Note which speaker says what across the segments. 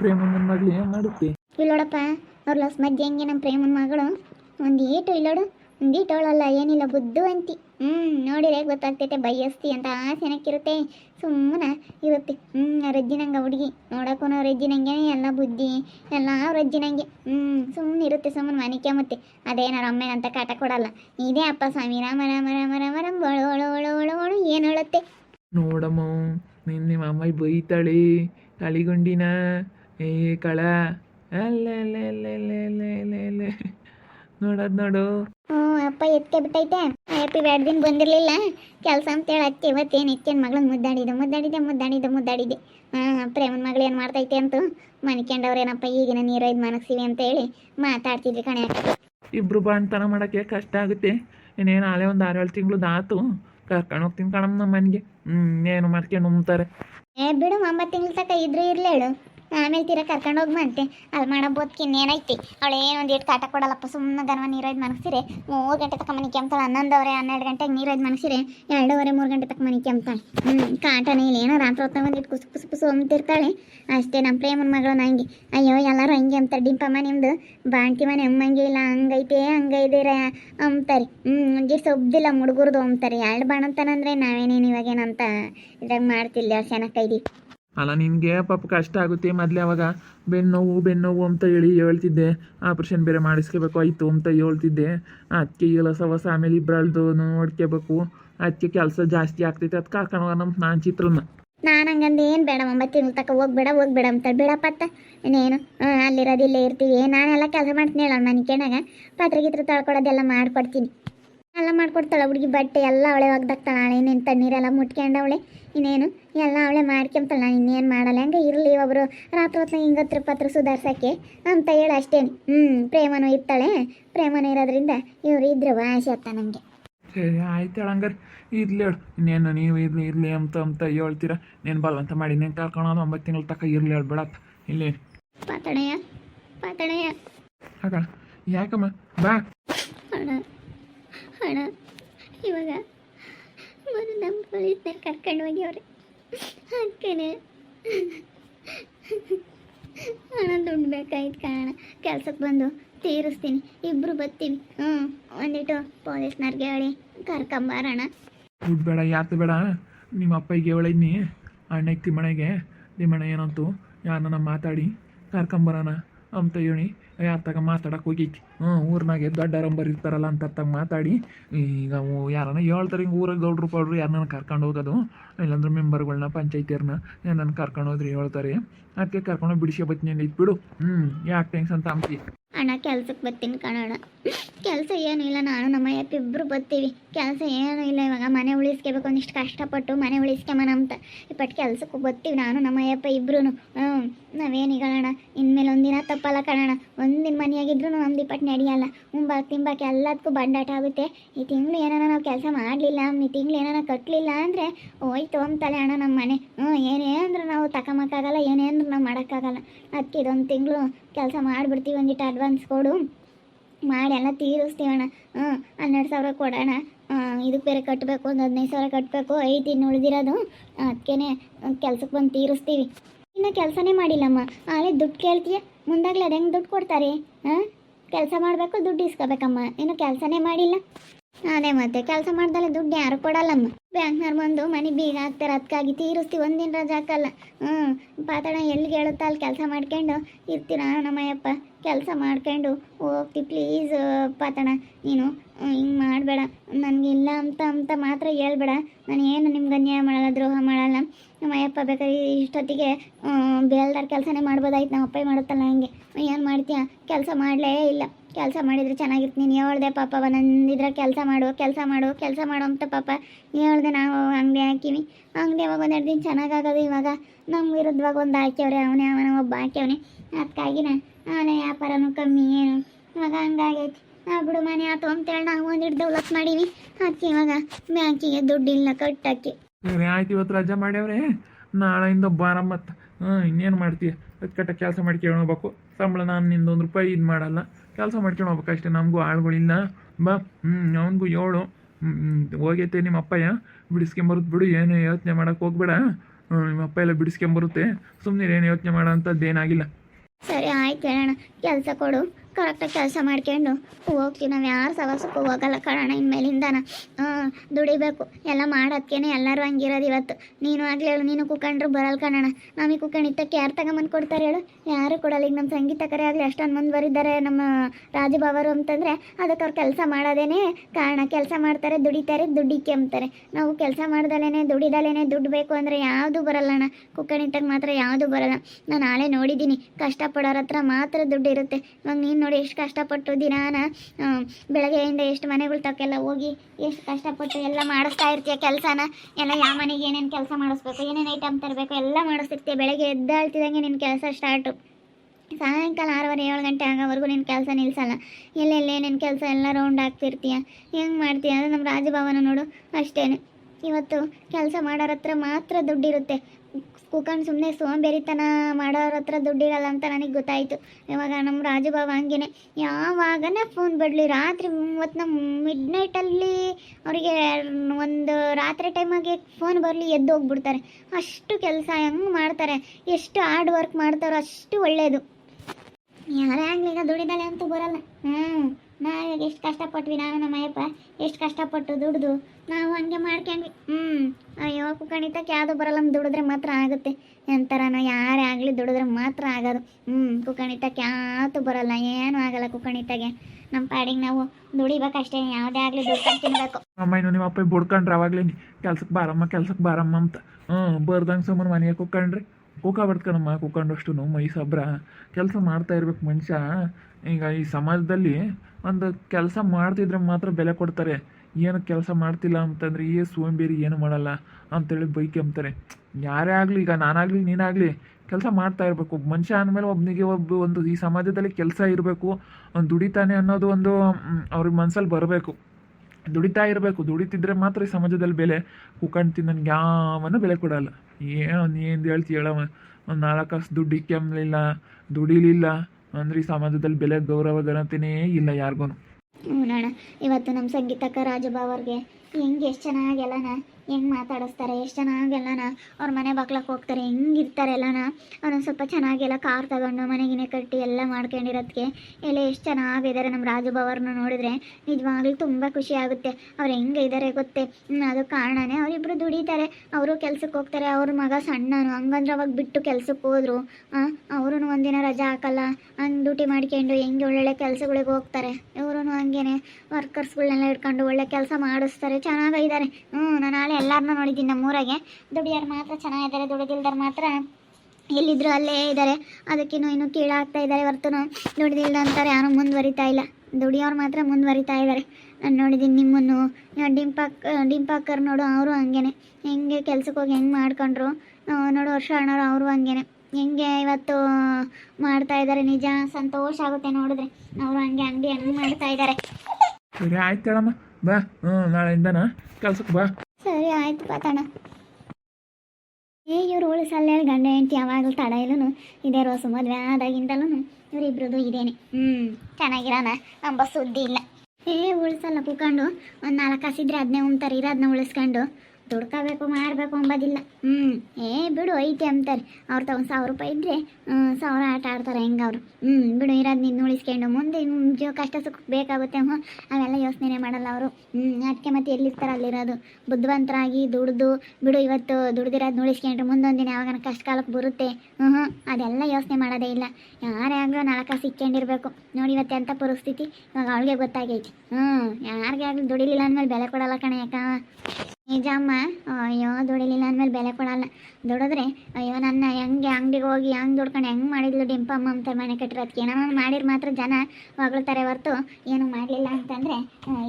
Speaker 1: ಪ್ರೇಮಮ್ಮನ ಮಗಳು ಏನು ಮಾಡುತ್ತೆ?
Speaker 2: ಇಲ್ಲೋಡಪ್ಪ ಅವ್ರ ಲಸ್ ಮಧ್ಯೆ ಹೆಂಗೆ ನಮ್ಮ ಪ್ರೇಮನ ಮಗಳು? ಒಂದು ಏಟು ಇಲ್ಲೋಡು ಒಂದು ಅವಳಲ್ಲ ಏನಿಲ್ಲ ಬುದ್ಧಿವಂತಿ ಹ್ಞೂ ನೋಡಿದ್ರೆ ಗೊತ್ತಾಗ್ತೈತೆ ಬಯಸ್ತಿ ಅಂತ ಆಸೆನಕ್ಕಿರುತ್ತೆ ಸುಮ್ಮನೆ ಇರುತ್ತೆ. ಹ್ಞೂ ರಜ್ಜಿನಂಗೆ ಹುಡುಗಿ. ನೋಡೋಕ್ಕೂ ರಜ್ಜಿನಂಗೆ ಎಲ್ಲ ಬುದ್ಧಿ ಎಲ್ಲ ರಜ್ಜಿನಂಗೆ. ಹ್ಞೂ ಸುಮ್ಮನೆ ಇರುತ್ತೆ ಸುಮ್ಮನೆ ಮನಿಕೆ ಮತ್ತೆ. ಅದೇನಾರ ಅಮ್ಮೆಗೆ ಅಂತ ಕಾಟ ಕೊಡಲ್ಲ. ಇದೇ ಅಪ್ಪ ಸ್ವಾಮಿ ರಾಮ ರಾಮ ರಾಮ ರಾಮ ರಾಮ ಒಳ ಒಳು ಒಳು ಒಳು ಒಳು ಏನು ಹೇಳುತ್ತೆ?
Speaker 1: ನೋಡಮ್ಮ ನಿನ್ನೆ ಮಾಮಾಯಿ ಬೈತಾಳೆ ತಳಿಗೊಂಡಿನ. ಏ ಕಳ ಅಲ್ಲೇ ಅಲ್ಲೇ ಅಲ್ಲೇ ಅಲ್ಲೇ ಅಲ್ಲೇ ಅಲ್ಲೇ ಅಲ್ಲೇ ನೋಡೋದು ನೋಡು.
Speaker 2: ಹ್ಞೂ ಅಪ್ಪ ಎತ್ಕೆ ಬಿಟ್ಟೈತೆ. ಹ್ಯಾಪಿ ಎರಡು ದಿನ ಬಂದಿರಲಿಲ್ಲ. ಕೆಲಸ ಅಂತೇಳಿ ಅತ್ತೆ ಇವತ್ತೇನು ಎತ್ತೇನು ಮಗಳನ್ನ ಮುದ್ದಾಡಿದೆ. ಮುದ್ದಾಡಿದೆ ಮುದ್ದಾಡಿದೆ ಮುದ್ದಾಡಿದೆ. ಹಾಂ ಪ್ರೇಮನ ಮಗಳು ಏನು ಮಾಡ್ತೈತೆ ಅಂತ ಮನ್ಕೊಂಡವ್ರೇನಪ್ಪ ಈಗಿನ ಮನಸಿವೆ ಅಂತ ಅಂತೇಳಿ ಮಾತಾಡ್ತಿದ್ವಿ ಕಣೆ.
Speaker 1: ಇಬ್ರು ಬಾಣ್ತನ ಮಾಡೋಕ್ಕೆ ಕಷ್ಟ ಆಗುತ್ತೆ. ಇನ್ನೇನು ಆಲೇ ಒಂದು ಆರು ಏಳು ತಿಂಗಳು ದಾತು ಕರ್ಕೊಂಡು ಹೋಗ್ತೀನಿ ಕಣಮ್ಮ ನಮ್ಮ ಮನೆಗೆ. ಹ್ಞೂ ಏನು ಮಾಡ್ಕೊಂಡು ಉಮ್ತಾರೆ.
Speaker 2: ಏ ಬಿಡು ಒಂಬತ್ತು ತಿಂಗಳ ತನಕ ಇದ್ರೆ ಇರ್ಲೇಳು. ಆಮೇಲೆ ತೀರ ಕರ್ಕೊಂಡು ಹೋಗಿ ಮತ್ತೆ ಅಲ್ಲಿ ಮಾಡೋ ಬೋದ್ಕಿ ಇನ್ನೇನೈತಿ? ಅವಳು ಏನೊಂದು ಇಟ್ಟು ಕಾಟ ಕೊಡಲ್ಲಪ್ಪ ಸುಮ್ಮನೆ ಗನವ ನೀರೈದು ಮನಸ್ಸಿರೆ. ಮೂರು ಗಂಟೆ ತಕ್ಕ ಮನೆ ಕೆಮ್ತಾಳೆ ಹನ್ನೊಂದವರೆ ಹನ್ನೆರಡು ಗಂಟೆಗೆ ನೀರೈದು ಮನಸ್ಸಿರೆ. ಎರಡೂವರೆ, ಮೂರು ಗಂಟೆ ತಕ್ಕ ಮನೆ ಕೆಮ್ತಾಳೆ. ಹ್ಞೂ ಕಾಟನೇ ಇಲ್ಲ ಏನೋ ರಾತ್ರಿ ಹೊತ್ತ ಬಂದಿಟ್ಟು ಕುಸು ಕುಸು ಕುಸು ಅಂತಿರ್ತಾಳೆ. ಅಷ್ಟೇ ನಮ್ಮ ಪ್ರೇಮನ ಮಗಳು ನಂಗೆ. ಅಯ್ಯೋ, ಎಲ್ಲರೂ ಹಂಗೆ ಅಂತಾರೆ. ಡಿಂಪಮ್ಮ ನಿಮ್ಮದು ಬಾಣ್ತಿ ಮನೆ ಅಮ್ಮಂಗೆ ಇಲ್ಲ, ಹಂಗೈತೆ, ಹಂಗೈದಿರ ಅಂತಾರೆ. ಹ್ಞೂ ಹಂಗೆ ಸೊಬ್ದಿಲ್ಲ ಮುಡುಗುರ್ದು ಅಂತಾರೆ. ಎರಡು ಬಾಣಂತನಂದ್ರೆ ನಾವೇನೇನು ಇವಾಗೇನಂತ ಇದ್ರಾಗ ಮಾಡ್ತಿಲ್ಲ ಚೆನ್ನಾಗಿ
Speaker 1: ಅಲ್ಲ, ನಿನಗೆ ಪಾಪ ಕಷ್ಟ ಆಗುತ್ತೆ. ಮೊದಲೇ ಅವಾಗ ಬೆನ್ನೋವು ಬೆನ್ನೋವು ಅಂತ ಹೇಳಿ ಹೇಳ್ತಿದ್ದೆ. ಆಪ್ರೇಷನ್ ಬೇರೆ ಮಾಡಿಸ್ಕೋಬೇಕು, ಆಯಿತು ಅಂತ ಹೇಳ್ತಿದ್ದೆ. ಅದಕ್ಕೆ ಈಗ ಹೊಸ ಆಮೇಲೆ ಇಬ್ಬರಲ್ದು ನೋಡ್ಕೋಬೇಕು. ಅದಕ್ಕೆ ಕೆಲಸ ಜಾಸ್ತಿ ಆಗ್ತೈತೆ. ಅದು ಕರ್ಕೊಂಡು ನಮ್ಮ ನಾನು ಚಿತ್ರನ
Speaker 2: ನಾನು ಹಂಗಂದು ಏನು ಬೇಡ ಮಮ್ಮ ತಿಂಗಳು ತಕ ಹೋಗ್ಬೇಡ ಹೋಗ್ಬೇಡ ಅಂತ ಬೇಡಪ್ಪ ಅತ್ತ, ಇನ್ನೇನು? ಅಲ್ಲಿರೋದಿಲ್ಲೇ ಇರ್ತೀವಿ. ನಾನೆಲ್ಲ ಕೆಲಸ ಮಾಡ್ತೀನಿ ಹೇಳೋಣ ನನಗೆ ಕೇಳಾಗ ಪಾತ್ರೆ ಗೀತ್ರೆ ತಳ್ಕೊಡೋದೆಲ್ಲ ಮಾಡ್ಕೊಡ್ತೀನಿ. ಎಲ್ಲ ಮಾಡ್ಕೊಡ್ತಾಳೆ. ಹುಡುಗಿ ಬಟ್ಟೆ ಎಲ್ಲ ಅವಳೆ ಒಗ್ದಾಕ್ತಾಳೆ. ಅವಳೆ ಇನ್ನೇನು ತಣ್ಣೀರೆಲ್ಲ ಮುಟ್ಕೊಂಡವಳೆ ಇನ್ನೇನು? ಎಲ್ಲ ಅವಳೆ ಮಾಡ್ಕೊಂತಾಳೆ ನಾನು ಇನ್ನೇನು ಮಾಡಲ್ಲ. ಹಂಗೆ ಇರಲಿ ಒಬ್ಬರು ರಾತ್ರಿ ಹೊತ್ತು ಹಿಂಗತ್ರ ಪತ್ರ ಸುಧಾರ್ಸೋಕ್ಕೆ ಅಂತ ಹೇಳಿ ಅಷ್ಟೇನು. ಹ್ಞೂ ಪ್ರೇಮನೂ ಇರ್ತಾಳೆ. ಪ್ರೇಮನೂ ಇರೋದ್ರಿಂದ ಇವ್ರು ಇದ್ರೆ ವಾಸಿ ಅತ್ತ ನನಗೆ
Speaker 1: ಸರಿ ಆಯ್ತು ಹಂಗಾರೆ. ಇರ್ಲಿ ಹೇಳು. ಇನ್ನೇನು ನೀವು ಇರಲಿ ಇರಲಿ ಅಂತ ಅಂತ ಹೇಳ್ತೀರ? ನೀನು ಬಲ್ಲಂತ ಮಾಡಿ ನೀನು ಕರ್ಕೊಂಡು ಒಂಬತ್ತು ತಿಂಗಳ ತನಕ ಇರಲಿ ಹೇಳ್ಬೇಡತ್ತ ಇಲ್ಲಿ
Speaker 2: ಪಾತಣಯ್ಯ ಪಾತಣಯ್ಯ
Speaker 1: ಹಾಕ ಯಾಕಮ್ಮ? ಬಾ.
Speaker 2: ಹಣ ಇವಾಗ ಇವಾಗ ನಮ್ಮ ಪೊಲೀಸ್ನ ಕರ್ಕೊಂಡು ಹೋಗ್ಯವ್ರೆ ಅದಕ್ಕೇನೆ ಹಣ ದುಡ್ಡು ಬೇಕಾಯ್ತು ಕಾರಣ ಕೆಲ್ಸಕ್ಕೆ ಬಂದು ತೀರಿಸ್ತೀನಿ. ಇಬ್ಬರು ಬರ್ತೀವಿ. ಹ್ಞೂ ಒಂದಿಟ್ಟು ಪೊಲೀಸ್ನವ್ರಿಗೆ ಹೇಳಿ ಕರ್ಕೊಂಬಾರಣ.
Speaker 1: ದುಡ್ಡು ಬೇಡ ಯಾತು ಬೇಡ? ನಿಮ್ಮ ಅಪ್ಪಗೆ ಹೇಳಿದ್ನಿ ಅಣ್ಣಗೆ ತಿಮ್ಮನೆಗೆ ತಿಮ್ಮಣ್ಣ ಏನಂತು? ಯಾರನ್ನ ಮಾತಾಡಿ ಕರ್ಕೊಂಬರೋಣ ಅಂತ ಹೇಳಿ ಯಾರ ಮಾತಾಡಕ್ಕೆ ಹೋಗೈತಿ. ಹ್ಞೂ ಊರ್ನಾಗೆ ದೊಡ್ಡರಂಬರ್ ಇರ್ತಾರಲ್ಲ ಅಂತ ತಗ ಮಾತಾಡಿ. ಈಗ ಯಾರನ್ನ ಹೇಳ್ತಾರೆ, ಹಿಂಗೆ ಊರಾಗ ಗೌಡ್ರು ಪೌಡ್ರು, ಯಾರನ್ನ ಕರ್ಕೊಂಡು ಹೋಗೋದು. ಇಲ್ಲಾಂದ್ರೆ ಮೆಂಬರ್ಗಳನ್ನ ಪಂಚಾಯತಿಯರ್ನ ಏನನ್ನ ಕರ್ಕೊಂಡು ಹೋದ್ರಿ ಹೇಳ್ತಾರೆ. ಅದಕ್ಕೆ ಕರ್ಕೊಂಡು ಬಿಡಿಸಿ ಬತ್ತೀನಿ ಬಿಡು. ಹ್ಞೂ ಯಾಕೆ ಥ್ಯಾಂಕ್ಸ್ ಅಂತ ಅಂತಿ
Speaker 2: ಅಣ್ಣ ಕೆಲ್ಸಕ್ಕೆ ಬರ್ತೀನಿ ಕಣೋಣ ಕೆಲಸ ಏನೂ ಇಲ್ಲ, ನಾನು ನಮ್ಮ ಅಪ್ಪ ಇಬ್ಬರು ಬರ್ತೀವಿ ಕೆಲಸ ಏನೂ ಇಲ್ಲ, ಇವಾಗ ಮನೆ ಉಳಿಸ್ಕೋಬೇಕು, ಒಂದಿಷ್ಟು ಕಷ್ಟಪಟ್ಟು ಮನೆ ಉಳಿಸ್ಕೊಂಬನ ಅಂತ. ಇಪ್ಪಟ್ಟು ಕೆಲ್ಸಕ್ಕೆ ಬರ್ತೀವಿ ನಾನು ನಮ್ಮ ಅಪ್ಪ ಇಬ್ರು ಹ್ಞೂ ನಾವೇನಿಗಳಣ ಇನ್ಮೇಲೆ ಒಂದಿನ ತಪ್ಪಲ್ಲ ಕಣೋಣ ಒಂದಿನ ಮನೆಯಾಗಿದ್ರು ಒಂದು ಇಪ್ಪಟ್ಟು ನಡೆಯಲ್ಲ ಮುಂಬಾಕ್ ತಿಂಬಾಕೆ ಎಲ್ಲದಕ್ಕೂ ಬಂಡಾಟ ಆಗುತ್ತೆ. ಈ ತಿಂಗಳು ಏನಾರ ನಾವು ಕೆಲಸ ಮಾಡಲಿಲ್ಲ, ಈ ತಿಂಗಳು ಏನಾರ ಕಟ್ಟಲಿಲ್ಲ ಅಂದರೆ ಹೋಯ್ತು ಅಂತಾಳೆ ಅಣ್ಣ ನಮ್ಮ ಮನೆ. ಹ್ಞೂ, ಏನೇ ಅಂದ್ರೆ ನಾವು ತಕೊಂಬಕ್ಕಾಗಲ್ಲ ಏನೇ ಅಂದ್ರೆ ನಾವು ಮಾಡೋಕ್ಕಾಗಲ್ಲ. ಅದಕ್ಕೆ ಇದೊಂದು ತಿಂಗಳು ಕೆಲಸ ಮಾಡಿಬಿಡ್ತೀವಿ ಒಂದಿಟ್ಟು ಅಡ್ವಾನ್ಸ್ ಕೊಡು. ಮಾಡಿ ಎಲ್ಲ ತೀರಿಸ್ತೀವಣ್ಣ ಹ್ಞೂ, ಹನ್ನೆರಡು ಸಾವಿರ ಕೊಡೋಣ. ಇದಕ್ಕೆ ಬೇರೆ ಕಟ್ಟಬೇಕು ಒಂದು ಹದಿನೈದು ಸಾವಿರ ಕಟ್ಟಬೇಕು ಐದು ಇನ್ನು ಉಳಿದಿರೋದು. ಅದಕ್ಕೇ ಕೆಲಸಕ್ಕೆ ಬಂದು ತೀರಿಸ್ತೀವಿ. ಇನ್ನು ಕೆಲಸನೇ ಮಾಡಿಲ್ಲಮ್ಮ. ಆಲೇ ದುಡ್ಡು ಕೇಳ್ತೀಯ? ಮುಂದಾಗಲೇ ಅದು ಹೆಂಗೆ ದುಡ್ಡು ಕೊಡ್ತಾರೆ? ಹಾಂ ಕೆಲಸ ಮಾಡಬೇಕು, ದುಡ್ಡು ಇಸ್ಕೋಬೇಕಮ್ಮ. ಇನ್ನು ಕೆಲಸನೇ ಮಾಡಿಲ್ಲ. ಅದೇ ಮತ್ತೆ ಕೆಲಸ ಮಾಡ್ದಲ್ಲ ದುಡ್ಡು ಯಾರು ಕೊಡಲ್ಲಮ್ಮ. ಬ್ಯಾಂಕ್ನವ್ರು ಬಂದು ಮನೆ ಬೀಗ ಹಾಕ್ತಾರೆ ಅದಕ್ಕಾಗಿ ತೀರಿಸ್ತೀವಿ ಒಂದಿನ ರಜೆ ಹಾಕಲ್ಲ. ಹ್ಞೂ ಪಾತಾಣ ಎಲ್ಲಿಗೆ ಹೇಳುತ್ತಾ ಅಲ್ಲಿ ಕೆಲಸ ಮಾಡ್ಕೊಂಡು ಇರ್ತೀರ ನಮ್ಮಯ್ಯಪ್ಪ? ಕೆಲಸ ಮಾಡ್ಕೊಂಡು ಹೋಗ್ತಿ ಪ್ಲೀಸ್ ಪಾತಾಣ. ನೀನು ಹಿಂಗೆ ಮಾಡಬೇಡ. ನನಗಿಲ್ಲ ಅಂತ ಅಂತ ಮಾತ್ರ ಹೇಳ್ಬೇಡ. ನಾನು ಏನು ನಿಮ್ಗೆ ಅನ್ಯಾಯ ಮಾಡಲ್ಲ, ದ್ರೋಹ ಮಾಡಲ್ಲ. ನಮ್ಮ ಅಯ್ಯಪ್ಪ ಬೇಕಾದ್ರೆ ಇಷ್ಟೊತ್ತಿಗೆ ಬೇಲ್ದಾರ ಕೆಲಸನೇ ಮಾಡ್ಬೋದಾಯ್ತು, ನಮ್ಮ ಅಪ್ಪ ಮಾಡುತ್ತಲ್ಲ ಹಂಗೆ. ಏನು ಮಾಡ್ತೀಯ? ಕೆಲಸ ಮಾಡಲೇ ಇಲ್ಲ. ಕೆಲಸ ಮಾಡಿದರೆ ಚೆನ್ನಾಗಿರ್ತೀನಿ ನೀನು ಹೇಳ್ದೆ ಪಾಪ ನಂದಿದ್ರೆ ಕೆಲಸ ಮಾಡು ಕೆಲಸ ಮಾಡು ಕೆಲಸ ಮಾಡು ಅಂತ ಪಾಪ ಹೇಳ್ದೆ ನಾವು ಅಂಗಡಿ ಹಾಕೀವಿ. ಅಂಗಡಿ ಅವಾಗ ಒಂದೆರಡು ದಿನ ಚೆನ್ನಾಗಾಗೋದು ಇವಾಗ. ನಮ್ಮ ವಿರುದ್ಧವಾಗಿ ಒಂದು ಹಾಕ್ಯವ್ರೆ, ಅವನೇ, ಅವನ ಒಬ್ಬ ಹಾಕ್ಯವ್ನೆ. ಅದಕ್ಕಾಗಿ ನಾನು ಅವನೇ ವ್ಯಾಪಾರನೂ ಕಮ್ಮಿ ಏನು. ಇವಾಗ ಹಂಗಾಗೈತಿ. ನಾವು ಬಿಡು ಮನೆ, ಆತು ಅಂತೇಳಿ ನಾವು ಒಂದಿಟ್ಟು ಡೆವಲಪ್ ಮಾಡೀವಿ. ಅದಕ್ಕೆ ಇವಾಗ ಬ್ಯಾಂಕಿಗೆ ದುಡ್ಡಿಲ್ಲ ಕಟ್ಟಕ್ಕೆ.
Speaker 1: ಆಯ್ತು ಇವತ್ತು ರಜಾ ಮಾಡ್ಯಾವ್ರೆ. ನಾಳೆಯಿಂದ ಬಾರ ಮತ್ತು ಹಾಂ, ಇನ್ನೇನು ಮಾಡ್ತೀಯ? ಕಟ್ಟ ಕೆಲಸ ಮಾಡ್ಕೊಂಡು ಹೋಗ್ಬೇಕು ಸಂಬಳ ನಾನು ನಿಂದು ಒಂದು ರೂಪಾಯಿ ಇದು ಮಾಡಲ್ಲ. ಕೆಲಸ ಮಾಡ್ಕೊಂಡು ಹೋಗ್ಬೇಕು ಅಷ್ಟೇ. ನಮಗೂ ಆಳುಗಳಿಲ್ಲ. ಬಾ. ಹ್ಞೂ ಅವನಿಗೂ ಏಳು. ಹೋಗೈತೆ ನಿಮ್ಮ ಅಪ್ಪಯ್ಯ. ಬಿಡಿಸ್ಕೊಂಬರುತ್ತೆ ಬಿಡು, ಏನು ಯೋಚನೆ ಮಾಡೋಕೆ ಹೋಗ್ಬೇಡ. ನಿಮ್ಮ ಅಪ್ಪ ಎಲ್ಲ ಬಿಡಿಸ್ಕೊಂಬರುತ್ತೆ. ಸುಮ್ಮನೆ ಏನು ಯೋಚನೆ ಮಾಡೋ ಅಂಥದ್ದು ಏನಾಗಿಲ್ಲ
Speaker 2: ಸರಿ, ಆಯ್ತು ಹೇಳೋಣ ಕೆಲಸ ಕೊಡು. ಕರೆಕ್ಟಾಗಿ ಕೆಲಸ ಮಾಡ್ಕೊಂಡು ಹೋಗ್ತೀವಿ. ನಾವು ಯಾರು ಸವಾಸಕ್ಕೂ ಹೋಗಲ್ಲ ಕಣೋಣ ಇನ್ಮೇಲಿಂದಾನ. ದುಡಿಬೇಕು. ಎಲ್ಲ ಮಾಡೋದ್ಕೇನೆ ಎಲ್ಲರೂ ಹಂಗಿರೋದು ಇವತ್ತು. ನೀನು ಆಗಲಿ ಹೇಳು, ನೀನು ಕುಕ್ಕಂಡ್ರು ಬರಲ್ಲ ಕಣೋಣ ನಮಗೆ ಕುಕ್ಕಣಿತ್ತಕ್ಕೆ ಯಾರು ತಗೊಂಬಂದು ಕೊಡ್ತಾರೆ ಹೇಳು. ಯಾರು ಕೊಡಲ್ಲ. ಈಗ ನಮ್ಮ ಸಂಗೀತಕರೇ ಆಗಲಿ ಅಷ್ಟೊಂದು ಮುಂದುವರಿದ್ದಾರೆ ನಮ್ಮ ರಾಜಭಾವರು ಅಂತಂದರೆ ಅದಕ್ಕೆ ಅವ್ರು ಕೆಲಸ ಮಾಡೋದೇನೆ ಕಾರಣ. ಕೆಲಸ ಮಾಡ್ತಾರೆ, ದುಡಿತಾರೆ ದುಡ್ಡಿಕ್ಕೆ ಅಂತಾರೆ ನಾವು ಕೆಲಸ ಮಾಡ್ದಲೇ ದುಡಿದಲೇ ದುಡ್ಡು ಬೇಕು ಅಂದರೆ ಯಾವುದು ಬರಲ್ಲಣ್ಣ ಕುಕ್ಕಣಿತ್ತಾಗ ಮಾತ್ರ ಯಾವುದು ಬರಲ್ಲ. ನಾನು ನಾಳೆ ನೋಡಿದ್ದೀನಿ. ಕಷ್ಟಪಡೋರ ಹತ್ರ ಮಾತ್ರ ದುಡ್ಡು ಇರುತ್ತೆ. ಇವಾಗ ನೀನು ನೋಡಿ ಎಷ್ಟು ಕಷ್ಟಪಟ್ಟು ದಿನಾನ ಬೆಳಗ್ಗೆಯಿಂದ ಎಷ್ಟು ಮನೆಗಳು ತಕ್ಕೆಲ್ಲ ಹೋಗಿ ಎಷ್ಟು ಕಷ್ಟಪಟ್ಟು ಎಲ್ಲ ಮಾಡಿಸ್ತಾ ಇರ್ತೀಯ ಕೆಲಸನ? ಎಲ್ಲ ಯಾವ ಮನೆಗೆ ಏನೇನು ಕೆಲಸ ಮಾಡಿಸ್ಬೇಕು, ಏನೇನು ಐಟಮ್ ತರಬೇಕು, ಎಲ್ಲ ಮಾಡಿಸ್ತಿರ್ತೀಯ. ಬೆಳಗ್ಗೆ ಎದ್ದಾಳ್ತಿದಂಗೆ ನಿನ್ನ ಕೆಲಸ ಸ್ಟಾರ್ಟು ಸಾಯಂಕಾಲ ಆರೂವರೆ, ಏಳು ಗಂಟೆ ಆಗೋವರೆಗೂ ನಿನ್ನ ಕೆಲಸ ನಿಲ್ಲಿಸಲ್ಲ ಎಲ್ಲೆಲ್ಲೇ ನಿನ್ನ ಕೆಲಸ ಎಲ್ಲ ರೌಂಡ್ ಆಗ್ತಿರ್ತೀಯ? ಹೆಂಗೆ ಮಾಡ್ತೀಯ? ಅಂದರೆ ನಮ್ಮ ರಾಜಭವನ ನೋಡು ಅಷ್ಟೇ ಇವತ್ತು ಕೆಲಸ ಮಾಡೋರ ಹತ್ರ ಮಾತ್ರ ದುಡ್ಡಿರುತ್ತೆ. ಕುಕಂಡು ಸುಮ್ಮನೆ ಸೋಂಬೇರಿತನ ಮಾಡೋರ ಹತ್ರ ದುಡ್ಡಿರಲ್ಲ ಅಂತ ನನಗೆ ಗೊತ್ತಾಯಿತು. ಇವಾಗ ನಮ್ಮ ರಾಜುಬಾಬ ಹಂಗೇನೆ. ಯಾವಾಗನ ಫೋನ್ ಬಿಡಲಿ ರಾತ್ರಿ ಮತ್ತು ನಮ್ಮ ಮಿಡ್ ನೈಟಲ್ಲಿ ಅವರಿಗೆ ಒಂದು ರಾತ್ರಿ ಟೈಮಾಗೆ ಫೋನ್ ಬರಲಿ, ಎದ್ದು ಹೋಗ್ಬಿಡ್ತಾರೆ. ಅಷ್ಟು ಕೆಲಸ ಹೆಂಗೆ ಮಾಡ್ತಾರೆ. ಎಷ್ಟು ಹಾರ್ಡ್ ವರ್ಕ್ ಮಾಡ್ತಾರೋ ಅಷ್ಟು ಒಳ್ಳೆಯದು ಯಾರೇ ಆಗಲಿ ಈಗ ದುಡಿದಲೆ ಅಂತೂ ಬರಲ್ಲ. ಹ್ಞೂ ನಾವು ಎಷ್ಟು ಕಷ್ಟಪಟ್ವಿ ನಾನು ನಮ್ಮ ಅಯ್ಯಪ್ಪ, ಎಷ್ಟು ಕಷ್ಟಪಟ್ಟು ದುಡ್ದು. ನಾವು ಹಂಗೆ ಮಾಡ್ಕೊಂಡ್ವಿ. ಹ್ಞೂ ಅಯ್ಯೋ, ಕುಕಣಿತಕ್ಕೆ ಯಾವುದು ಬರಲ್ಲ ದುಡಿದ್ರೆ ಮಾತ್ರ ಆಗುತ್ತೆ. ನಾವು ಯಾರೇ ಆಗಲಿ ದುಡಿದ್ರೆ ಮಾತ್ರ ಆಗೋದು. ಹ್ಞೂ ಕುಕಣಿತಕ್ಕೆ ಯಾವತ್ತೂ ಬರಲ್ಲ, ಏನೂ ಆಗಲ್ಲ ಕುಕಣಿತಗೆ. ನಮ್ಮ ಪಾಡಿಗೆ ನಾವು ದುಡಿಬೇಕಷ್ಟೇ, ಯಾವುದೇ ಆಗಲಿ ದುಡ್ಡು ತಿನ್ನಬೇಕು
Speaker 1: ಇನ್ನು ನಿಮ್ಮ ಅಪ್ಪ ಬುಡ್ಕೊಂಡ್ರೆ ಅವಾಗಲಿ ಕೆಲ್ಸಕ್ಕೆ ಬಾರಮ್ಮ ಕೆಲ್ಸಕ್ಕೆ ಬಾರಮ್ಮ ಅಂತ. ಹ್ಞೂ ಬರ್ದಂಗೆ ಸುಮ್ಮನೆ ಮನೆಗೆ ಕುಕ್ಕಂಡ್ರಿ. ಕೂಕ ಬಡ್ಕಣಮ್ಮ ಕುಕ್ಕಂಡಷ್ಟು ಮೈ ಸಬ್ರ. ಕೆಲಸ ಮಾಡ್ತಾ ಇರ್ಬೇಕು ಮನುಷ್ಯ. ಈಗ ಈ ಸಮಾಜದಲ್ಲಿ ಒಂದು ಕೆಲಸ ಮಾಡ್ತಿದ್ರೆ ಮಾತ್ರ ಬೆಲೆ ಕೊಡ್ತಾರೆ. ಏನು ಕೆಲಸ ಮಾಡ್ತಿಲ್ಲ ಅಂತಂದ್ರೆ, ಏ ಸೋಂಬೇರಿ, ಏನು ಮಾಡಲ್ಲ? ಅಂತೇಳಿ ಬೈಕೆಂಬ್ತಾರೆ ಯಾರೇ ಆಗಲಿ, ಈಗ ನಾನಾಗಲಿ, ನೀನಾಗಲಿ ಕೆಲಸ ಮಾಡ್ತಾ ಇರಬೇಕು. ಒಬ್ಬ ಮನುಷ್ಯ ಅಂದಮೇಲೆ ಒಬ್ಬನಿಗೆ ಒಬ್ಬ ಒಂದು ಈ ಸಮಾಜದಲ್ಲಿ ಕೆಲಸ ಇರಬೇಕು, ಅವ್ನು ದುಡಿತಾನೆ ಅನ್ನೋದು ಒಂದು ಅವ್ರ ಅವ್ರಿಗೆ ಮನ್ಸಲ್ಲಿ ಬರಬೇಕು. ದುಡಿತಾ ಇರಬೇಕು. ದುಡಿತಿದ್ರೆ ಮಾತ್ರ ಈ ಸಮಾಜದಲ್ಲಿ ಬೆಲೆ. ಕುಕ್ಕಂಡು ನನಗೆ ಯಾವನು ಬೆಲೆ ಕೊಡಲ್ಲ. ಏನೋ ಏನು ಹೇಳ್ತಿ ಹೇಳವ ಒಂದು ನಾಲ್ಕು ಕಾಸು ದುಡ್ಡು ಇಕ್ಕಂಬ್ಲಿಲ್ಲ ದುಡಿಲಿಲ್ಲ. ಅಂದ್ರೆ ಈ ಸಮಾಜದಲ್ಲಿ ಬೆಲೆ ಗೌರವ ಗಣತಿನೇ ಇಲ್ಲ ಯಾರಿಗೂ
Speaker 2: ಇವತ್ತು ನಮ್ಮ ಸಂಗೀತಕ್ಕ ರಾಜಭಾವರ್ಗೆ ಹೆಂಗೆ ಎಷ್ಟು ಚೆನ್ನಾಗಿ ಚೆನ್ನಾಗೆಲ್ಲನ ಹೆಂಗೆ ಮಾತಾಡಿಸ್ತಾರೆ? ಎಷ್ಟು ಚೆನ್ನಾಗೆಲ್ಲನ ಅವ್ರ ಮನೆ ಬಾಗ್ಲಕ್ಕೆ ಹೋಗ್ತಾರೆ ಹೆಂಗಿರ್ತಾರೆ ಎಲ್ಲನ? ಅವ್ರೊಂದು ಸ್ವಲ್ಪ ಚೆನ್ನಾಗೆಲ್ಲ ಕಾರ್ ತಗೊಂಡು ಮನೆಗಿನೆ ಕಟ್ಟಿ ಎಲ್ಲ ಮಾಡ್ಕೊಂಡಿರೋದಕ್ಕೆ ಎಲ್ಲ ಎಷ್ಟು ಚೆನ್ನಾಗಿದ್ದಾರೆ ನಮ್ಮ ರಾಜು ಬಾವರ್ನ ನೋಡಿದ್ರೆ. ನಿಜವಾಗ್ಲೂ ತುಂಬ ಖುಷಿ ಆಗುತ್ತೆ. ಅವ್ರು ಹೆಂಗೆ ಇದ್ದಾರೆ ಗೊತ್ತೆ? ಅದು ಕಾರಣನೇ ಅವರಿಬ್ಬರು ದುಡಿತಾರೆ. ಅವರು ಕೆಲ್ಸಕ್ಕೆ ಹೋಗ್ತಾರೆ. ಅವ್ರ ಮಗ ಸಣ್ಣನು ಹಂಗಂದ್ರೆ ಅವಾಗ ಬಿಟ್ಟು ಕೆಲ್ಸಕ್ಕೆ ಹೋದ್ರು. ಅವ್ರೂ ಒಂದಿನ ರಜಾ ಹಾಕಲ್ಲ. ಹಂಗೆ ಡ್ಯೂಟಿ ಮಾಡ್ಕೊಂಡು ಹೆಂಗೆ ಒಳ್ಳೊಳ್ಳೆ ಕೆಲಸಗಳಿಗೆ ಹೋಗ್ತಾರೆ. ಇವರು ಹಂಗೇನೆ. ವರ್ಕರ್ಸ್ಗಳನ್ನೆಲ್ಲ ಇಟ್ಕೊಂಡು ಒಳ್ಳೆ ಕೆಲಸ ಮಾಡಿಸ್ತಾರೆ ಚೆನ್ನಾಗಿದ್ದಾರೆ ಹ್ಞೂ ನಾನು ನಾಳೆ ಎಲ್ಲರನ್ನೂ ನೋಡಿದ್ದೀನಿ ನಮ್ಮೂರಾಗೆ. ದುಡಿಯೋರು ಮಾತ್ರ ಚೆನ್ನಾಗಿದ್ದಾರೆ ದುಡಿದಿಲ್ದಾರ ಮಾತ್ರ ಎಲ್ಲಿದ್ರು ಅಲ್ಲೇ ಇದ್ದಾರೆ ಅದಕ್ಕೇನು ಇನ್ನೂ ಕೀಳಾಗ್ತಾ ಇದ್ದಾರೆ ಹೊರತು ದುಡಿದಿಲ್ಲ ಅಂತಾರೆ, ಯಾರು ಮುಂದುವರಿತಾ ಇಲ್ಲ. ದುಡಿಯೋರು ಮಾತ್ರ ಮುಂದುವರಿತಾ ಇದ್ದಾರೆ ನಾನು ನೋಡಿದ್ದೀನಿ ನಿಮ್ಮನ್ನು. ಡಿಂಪಾಕ್ ಡಿಂಪಾಕರ್ ನೋಡು, ಅವರು ಹಂಗೇನೆ. ಹೆಂಗೆ ಕೆಲ್ಸಕ್ಕೆ ಹೋಗಿ ಹೆಂಗೆ ಮಾಡ್ಕೊಂಡ್ರು ನೋಡು ವರ್ಷ ಅಣ್ಣರು ಅವರು ಹಂಗೇನೆ. ಹೆಂಗೆ ಇವತ್ತು ಮಾಡ್ತಾ ಇದ್ದಾರೆ? ನಿಜ ಸಂತೋಷ ಆಗುತ್ತೆ ನೋಡಿದ್ರೆ. ಅವರು ಹಂಗೆ ಅಂಗಡಿ ಹಂಗೆ ಮಾಡ್ತಾ ಇದ್ದಾರೆ.
Speaker 1: ಸರಿ ಆಯ್ತು ಹೇಳಮ್ಮ. ಬಾ ಹ್ಞೂ ನಾಳೆಯಿಂದನ ಕೆಲ್ಸಕ್ಕೆ ಬಾ.
Speaker 2: ಸರಿ ಆಯ್ತು ಪಾತಣ್ಣ ಏ ಇವ್ರು ಉಳಿಸಲ್ಲ ಹೇಳಿ ಗಂಡ ಹೆಂಡತಿ ಯಾವಾಗಲೂ ತಡ ಇಲ್ಲೂ ಇದೇ ರೋಸು ಮದುವೆ ಆದಾಗಿಂದಲೂ ಇವರಿಬ್ರದ್ದು ಇದೇನೆ. ಹ್ಞೂ ಚೆನ್ನಾಗಿರೋಣ ನಂಬ ಸುದ್ದಿ ಇಲ್ಲ. ಏ ಉಳಿಸಲ್ಲ ಕೂಕೊಂಡು ಒಂದು ನಾಲ್ಕು ಹಸಿದ್ರೆ ಅದನ್ನೇ ಉಣ್ತಾರೆ ಇರೋದನ್ನ ಉಳಿಸ್ಕೊಂಡು. ದುಡ್ಕೋಬೇಕು ಮಾಡಬೇಕು ಅಂಬೋದಿಲ್ಲ. ಹ್ಞೂ ಏ ಬಿಡು ಐತೆ ಅಂತಾರೆ. ಅವ್ರು ತಗೊಂಡು ಸಾವಿರ ರೂಪಾಯಿ ಇದ್ದರೆ ಸಾವಿರ ಆಟ ಆಡ್ತಾರೆ ಹೆಂಗೆ ಅವರು ಹ್ಞೂ ಬಿಡು ಇರೋದು ನಿನ್ನ ಉಳಿಸ್ಕೊಂಡು ಮುಂದೆ ಜೀವ ಕಷ್ಟ ಸುಖಕ್ಕೆ ಬೇಕಾಗುತ್ತೆ ಹ್ಞೂ ಅವೆಲ್ಲ ಯೋಚನೆ ಮಾಡಲ್ಲ ಅವರು. ಹ್ಞೂ ಅದಕ್ಕೆ ಮತ್ತೆ ಎಲ್ಲಿರ್ತಾರೆ ಅಲ್ಲಿರೋದು? ಬುದ್ಧಿವಂತರಾಗಿ ದುಡ್ದು ಬಿಡು ಇವತ್ತು ದುಡ್ದಿರೋದು ಉಳಿಸ್ಕೊಂಡ್ರೆ ಮುಂದೊಂದು ದಿನ ಯಾವಾಗ ಕಷ್ಟ ಕಾಲಕ್ಕೆ ಬರುತ್ತೆ. ಹ್ಞೂ ಹ್ಞೂ ಅದೆಲ್ಲ ಯೋಚನೆ ಮಾಡೋದೇ ಇಲ್ಲ. ಯಾರೇ ಆಗಲೂ ನಾಲ್ಕು ಸಿಕ್ಕೊಂಡಿರ್ಬೇಕು. ನೋಡಿ ಇವತ್ತೆ ಅಂತ ಪರಿಸ್ಥಿತಿ? ಇವಾಗ ಅವಳಿಗೆ ಗೊತ್ತಾಗೈತಿ. ಹ್ಞೂ ಯಾರಿಗೆ ಆಗಲಿ ದುಡಿಲಿಲ್ಲ ಅಂದಮೇಲೆ ಬೆಲೆ ಕೊಡಲ್ಲ ಕಣೆ ಯಾಕ ನಿಜಮ್ಮ ಅಯ್ಯೋ ದುಡಿಲಿಲ್ಲ ಅಂದ್ಮೇಲೆ ಬೆಲೆ ಕೊಡಲ್ಲ. ದುಡಿದ್ರೆ, ಅಯ್ಯೋ, ನನ್ನ ಹೆಂಗೆ, ಅಂಗಡಿಗೆ ಹೋಗಿ ಹೆಂಗೆ ದುಡ್ಕೊಂಡು ಹೆಂಗೆ ಮಾಡಿದ್ಲು ಡಿಂಪಮ್ಮ ಅಂತ ಮನೆ ಕಟ್ಟಿರೋದಕ್ಕೆ ಏನೋ ಮಾಡಿದ್ರೆ ಮಾತ್ರ ಜನ ಹೊಗಳ್ತಾರೆ ಹೊರತು ಏನು ಮಾಡಲಿಲ್ಲ ಅಂತಂದರೆ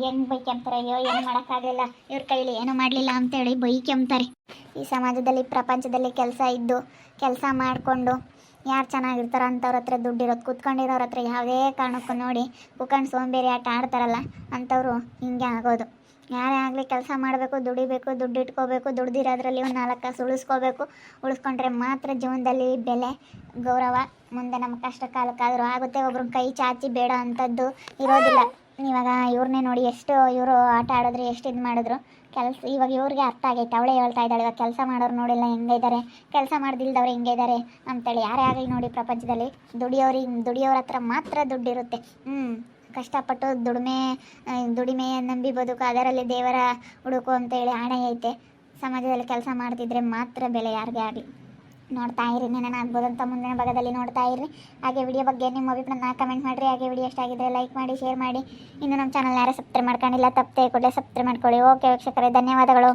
Speaker 2: ಹೆಂಗೆ ಬೈಕೆಂಬ್ತಾರೆ ಅಯ್ಯೋ, ಏನು ಮಾಡೋಕ್ಕಾಗಲಿಲ್ಲ. ಇವ್ರ ಕೈಲಿ ಏನು ಮಾಡಲಿಲ್ಲ ಅಂತೇಳಿ ಬೈಕೆಂಬ್ತಾರೆ ಈ ಸಮಾಜದಲ್ಲಿ, ಪ್ರಪಂಚದಲ್ಲಿ ಕೆಲಸ ಇದ್ದು, ಕೆಲಸ ಮಾಡಿಕೊಂಡು ಯಾರು ಚೆನ್ನಾಗಿರ್ತಾರ ಅಂಥವ್ರ ಹತ್ರ ದುಡ್ಡಿರೋದು, ಕುತ್ಕೊಂಡಿರೋರ ಹತ್ರ ಯಾವುದೇ ಕಾರಣಕ್ಕೂ ನೋಡಿ ಕುತ್ಕೊಂಡು ಸೋಂಬೇರಿ ಆಟ ಆಡ್ತಾರಲ್ಲ ಅಂಥವ್ರು ಹಿಂಗೆ ಆಗೋದು. ಯಾರೇ ಆಗಲಿ, ಕೆಲಸ ಮಾಡಬೇಕು, ದುಡಿಬೇಕು, ದುಡ್ಡು ಇಟ್ಕೋಬೇಕು, ದುಡ್ದಿರೋದ್ರಲ್ಲಿ ಒಂದು ನಾಲ್ಕು ಕಾಸು ಉಳಿಸ್ಕೋಬೇಕು. ಉಳಿಸ್ಕೊಂಡ್ರೆ ಮಾತ್ರ ಜೀವನದಲ್ಲಿ ಬೆಲೆ, ಗೌರವ, ಮುಂದೆ ನಮ್ಮ ಕಷ್ಟ ಕಾಲಕ್ಕಾದರೂ ಆಗುತ್ತೆ. ಒಬ್ರು ಕೈ ಚಾಚಿ ಬೇಡ ಅಂಥದ್ದು ಇರೋದಿಲ್ಲ. ಇವಾಗ ಇವ್ರನ್ನೇ ನೋಡಿ ಎಷ್ಟು ಇವರು ಆಟ ಆಡಿದ್ರು, ಎಷ್ಟು ಇದು ಮಾಡಿದ್ರು. ಕೆಲಸ, ಇವಾಗ ಇವ್ರಿಗೆ ಅರ್ಥ ಆಗೈತೆ. ಅವಳೇ ಹೇಳ್ತಾ ಇದ್ದಾಳೆ, ಇವಾಗ ಕೆಲಸ ಮಾಡೋರು ನೋಡಿಲ್ಲ, ಹೆಂಗೆ ಇದ್ದಾರೆ ಕೆಲಸ ಮಾಡ್ದಿಲ್ದವ್ರು ಹೆಂಗೆ ಇದ್ದಾರೆ ಅಂತೇಳಿ. ಯಾರೇ ಆಗಲಿ ನೋಡಿ ಪ್ರಪಂಚದಲ್ಲಿ ದುಡಿಯೋರಿಗೆ, ದುಡಿಯೋರ ಹತ್ರ ಮಾತ್ರ ದುಡ್ಡಿರುತ್ತೆ. ಹ್ಞೂ ಕಷ್ಟಪಟ್ಟು ದುಡಿಮೆ ದುಡಿಮೆಯನ್ನು ದುಡಿಮೆ ನಂಬಿ ಬದುಕು ಅದರಲ್ಲಿ ದೇವರ ಹುಡುಕು ಅಂತೇಳಿ ಆಣೆ ಐತೆ. ಸಮಾಜದಲ್ಲಿ ಕೆಲಸ ಮಾಡ್ತಿದ್ರೆ ಮಾತ್ರ ಬೆಲೆ ಯಾರಿಗೆ ಆಗಲಿ. ನೋಡ್ತಾ ಇರಿ ನಾನು ಆಗ್ಬೋದು ಅಂತ ಮುಂದಿನ ಭಾಗದಲ್ಲಿ ನೋಡ್ತಾ ಇರಿ. ಹಾಗೆ ವಿಡಿಯೋ ಬಗ್ಗೆ ನಿಮ್ಮ ಅಭಿಪ್ರಾಯನ ಕಮೆಂಟ್ ಮಾಡಿರಿ. ಹಾಗೆ ವಿಡಿಯೋ ಇಷ್ಟ ಆಗಿದ್ರೆ ಲೈಕ್ ಮಾಡಿ ಶೇರ್ ಮಾಡಿ. ಇನ್ನು ನಮ್ಮ ಚಾನಲ್ ಯಾರು ಸಬ್ಸ್ಕ್ರೈಬ್ ಮಾಡ್ಕೊಂಡಿಲ್ಲ, ತಪ್ಪದೆ ಕೂಡಲೇ ಸಬ್ಸ್ಕ್ರೈಬ್ ಮಾಡ್ಕೊಳ್ಳಿ. ಓಕೆ ವೀಕ್ಷಕರೇ, ಧನ್ಯವಾದಗಳು.